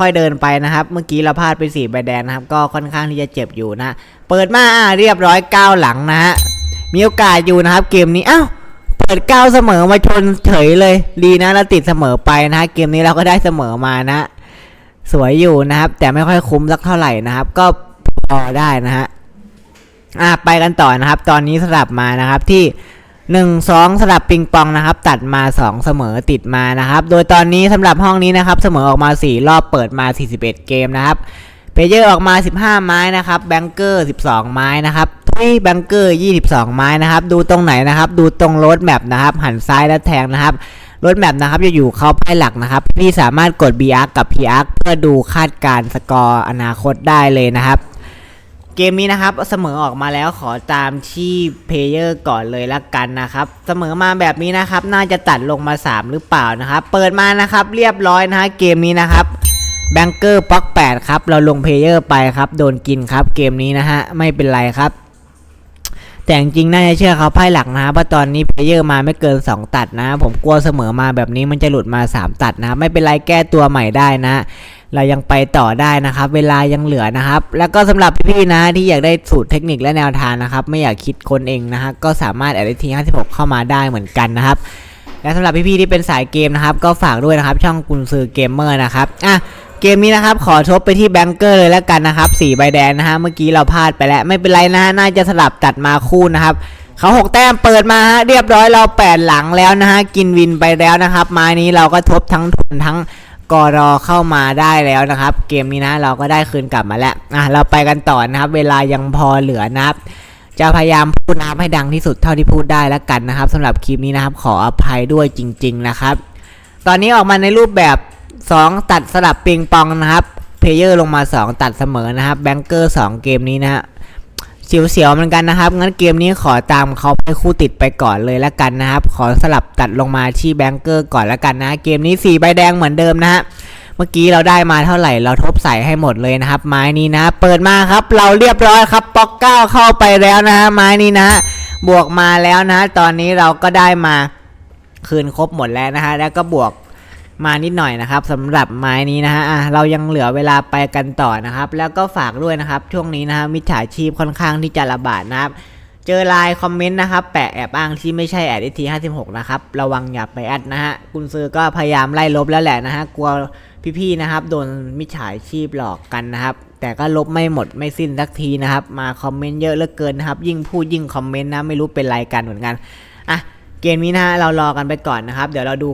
ค่อยเดินไปนะครับ เมื่อกี้เราพลาดไปสี่ใบแดงนะครับ ก็ค่อนข้างที่จะเจ็บอยู่นะ เปิดมาเรียบร้อยก้าวหลังนะฮะ มีโอกาสอยู่นะครับ เกมนี้ อ้าว เปิดก้าวเสมอมาชนเฉยเลย ดีนะเราติดเสมอไปนะฮะ เกมนี้เราก็ได้เสมอมานะ สวยอยู่นะครับ แต่ไม่ค่อยคุ้มสักเท่าไหร่นะครับ ก็พอได้นะฮะ อะไปกันต่อนะครับ ตอนนี้สลับมานะครับที่ หนึ่งสองสลับปิงปองนะครับ ตัดมาสองเสมอติดมานะครับ โดยตอนนี้สำหรับห้องนี้นะครับ เสมอออกมา 4 รอบเปิดมา 41 เกมนะครับเพเยอร์ออกมา 15 ไม้นะครับแบงเกอร์ 12 ไม้นะครับทุยแบงเกอร์ 22 ไม้นะครับ ดูตรงไหนนะครับ ดูตรงรถแมปนะครับ หันซ้ายและแทงนะครับรถแมปนะครับจะอยู่เข้าไพ่หลักนะครับ พี่สามารถกด b r กับ p r เพื่อดูคาดการสกอร์อนาคตได้เลยนะครับ เกมนี้นะครับเสมอออกมาแล้วขอตามที่เพลเยอร์ก่อนเลยละกันนะครับ เสมอมาแบบนี้นะครับ น่าจะตัดลงมา 3 หรือเปล่านะครับ เปิดมานะครับ เรียบร้อยนะฮะเกมนี้นะครับแบงเกอร์ป๊อก8ครับ เราลงเพลเยอร์ไปครับ โดนกินครับ เกมนี้นะฮะ ไม่เป็นไรครับ แต่จริงน่าจะเชื่อเขาไพ่หลักนะเพราะตอนนี้เพลเยอร์มาไม่เกิน 2 ตัดนะ ผมกลัวเสมอมาแบบนี้มันจะหลุดมา 3 ตัดนะ ไม่เป็นไรแก้ตัวใหม่ได้นะ เรายังไปต่อได้นะครับ เวลายังเหลือนะครับ แล้วก็สำหรับพี่ๆนะที่อยากได้สูตรเทคนิคและแนวทางนะครับ ไม่อยากคิดคนเองนะฮะก็สามารถแอดที56เข้ามาได้เหมือนกันนะครับ และสำหรับพี่ๆที่เป็นสายเกมนะครับ ก็ฝากด้วยนะครับ ช่องกุนซือเกมเมอร์นะครับอะเกมนี้นะครับขอทบไปที่แบงเกอร์เลยแล้วกันนะครับ4ใบแดงนะฮะเมื่อกี้เราพลาดไปแล้วไม่เป็นไรนะฮะน่าจะสลับตัดมาคู่นะครับเขาหกแต้มเปิดมาฮะเรียบร้อยเราแปดหลังแล้วนะฮะกินวินไปแล้วนะครับไม้นี้เราก็ทบทั้งทุนทั้ง กอรอเข้ามาได้แล้วนะครับ เกมนี้นะเราก็ได้คืนกลับมาแล้วอะเราไปกันต่อนะครับ เวลายังพอเหลือนะครับ จะพยายามพูดนะครับให้ดังที่สุดเท่าที่พูดได้แล้วกันนะครับสำหรับคลิปนี้นะครับ ขออภัยด้วยจริง ๆนะครับ ตอนนี้ออกมาในรูปแบบ 2 ตัดสลับปิงปองนะครับเพลเยอร์ลงมา 2 ตัดเสมอนะครับแบงเกอร์2เกมนี้นะฮะ เสียวๆเหมือนกันนะครับ งั้นเกมนี้ขอตามเขาไปคู่ติดไปก่อนเลยละกันนะครับ ขอสลับตัดลงมาที่แบงเกอร์ก่อนละกันนะ เกมนี้4ใบแดงเหมือนเดิมนะฮะ เมื่อกี้เราได้มาเท่าไหร่เราทบใส่ให้หมดเลยนะครับ ไม้นี้นะ เปิดมาครับ เราเรียบร้อยครับป๊อกเก้าเข้าไปแล้วนะฮะไม้นี้นะ บวกมาแล้วนะ ตอนนี้เราก็ได้มาคืนครบหมดแล้วนะฮะ แล้วก็บวก มานิดหน่อยนะครับสำหรับไม้นี้นะฮะเรายังเหลือเวลาไปกันต่อนะครับ แล้วก็ฝากด้วยนะครับช่วงนี้นะฮะมิจฉาชีพค่อนข้างที่จะระบาดนะครับเจอไลน์คอมเมนต์นะครับแปะแอบอ้างที่ไม่ใช่แอดทีห้าสิบหกนะครับระวังอย่าไปแอดนะฮะกุนซือก็พยายามไล่ลบแล้วแหละนะฮะกลัวพี่ๆนะครับโดนมิจฉาชีพหลอกกันนะครับแต่ก็ลบไม่หมดไม่สิ้นสักทีนะครับ มาคอมเมนต์เยอะเหลือเกินนะครับ ยิ่งพูดยิ่งคอมเมนต์นะไม่รู้เป็นไรกันเหมือนกันอะเกมนี้นะฮะเรารอกันไปก่อนนะครับ เดี๋ยวเราดู